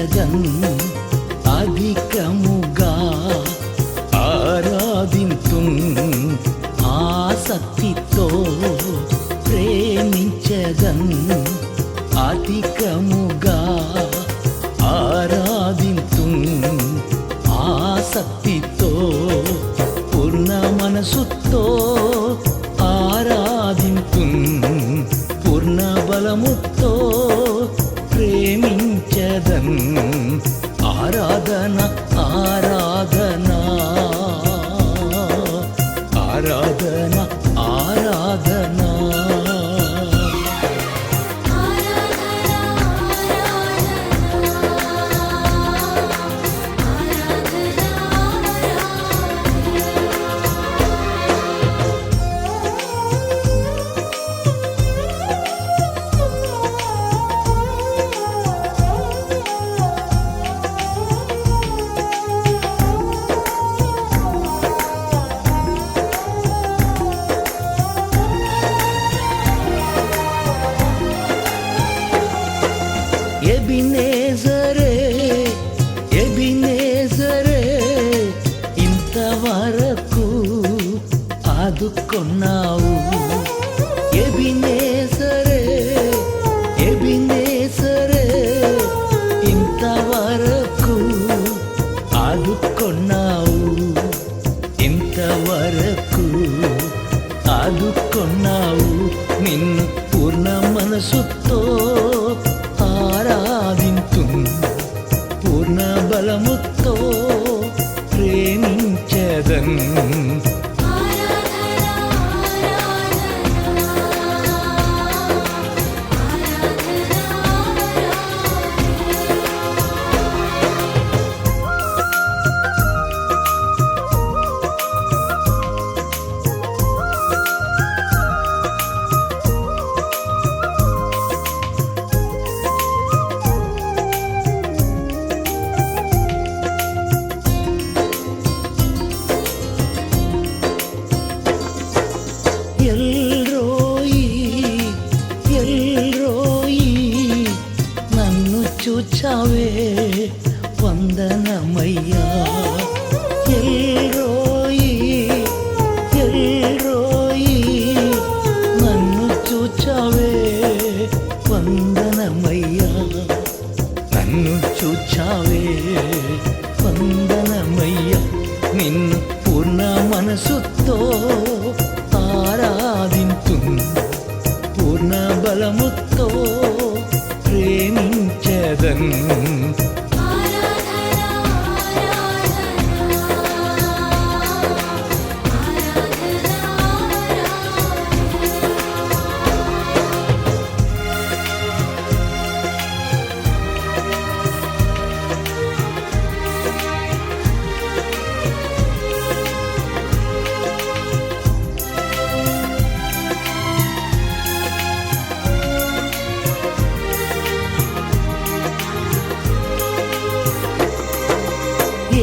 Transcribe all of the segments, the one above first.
సరదం అధికముగా ఆరాధింతు ఆసక్తితో ప్రేమించదం అధికముగా ఆరాధింతు ఆసక్తితో పూర్ణ మనసుతో ఆరాధింతు పూర్ణ బలముతో ఆరాధన ఆరాధన ఆదుకున్నావు ఎబినేజరే ఎబినేజరే ఇంతవరకు ఆదుకున్నావు. ఇంతవరకు ఆదుకున్నావు. నిన్ను పూర్ణ మనసుతో ఆరాధింతు. పూర్ణ బలముతో ప్రేమించదన్ వందనమయ్యా. నన్ను చూచావే వందనమయ్యా. నిన్ను పూర్ణ మనసుతో ఆరాధింతు పూర్ణ బలముతో ప్రేమించదన్.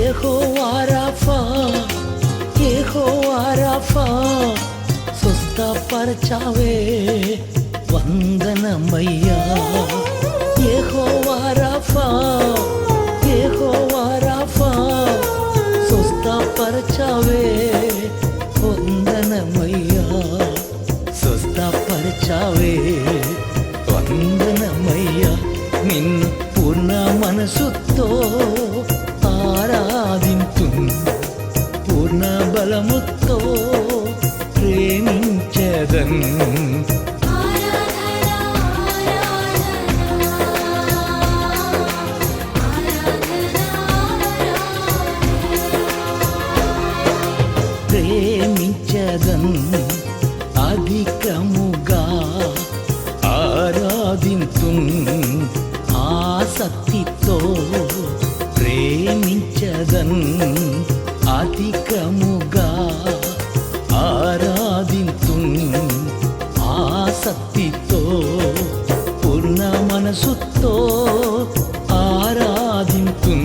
యెహోవారాఫా యెహోవారాఫా స్వస్థపరచావే వందనమయ్యా యెహోవారాఫా యెహోవారాఫా స్వస్థపరచావే వందనమయ్యా స్వస్థపరచావే వందనమయ్యా నిన్ను పూర్ణ మనసుతో ఆరాధింతు పూర్ణ బలముతో ప్రేమించదన్ ప్రేమించదన్ అధికముగా ఆరాధింతు ఆసక్తితో పూర్ణ మనసుతో ఆరాధింతు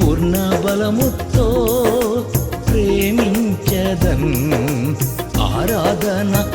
పూర్ణ బలముతో ప్రేమించదన్. ఆరాధన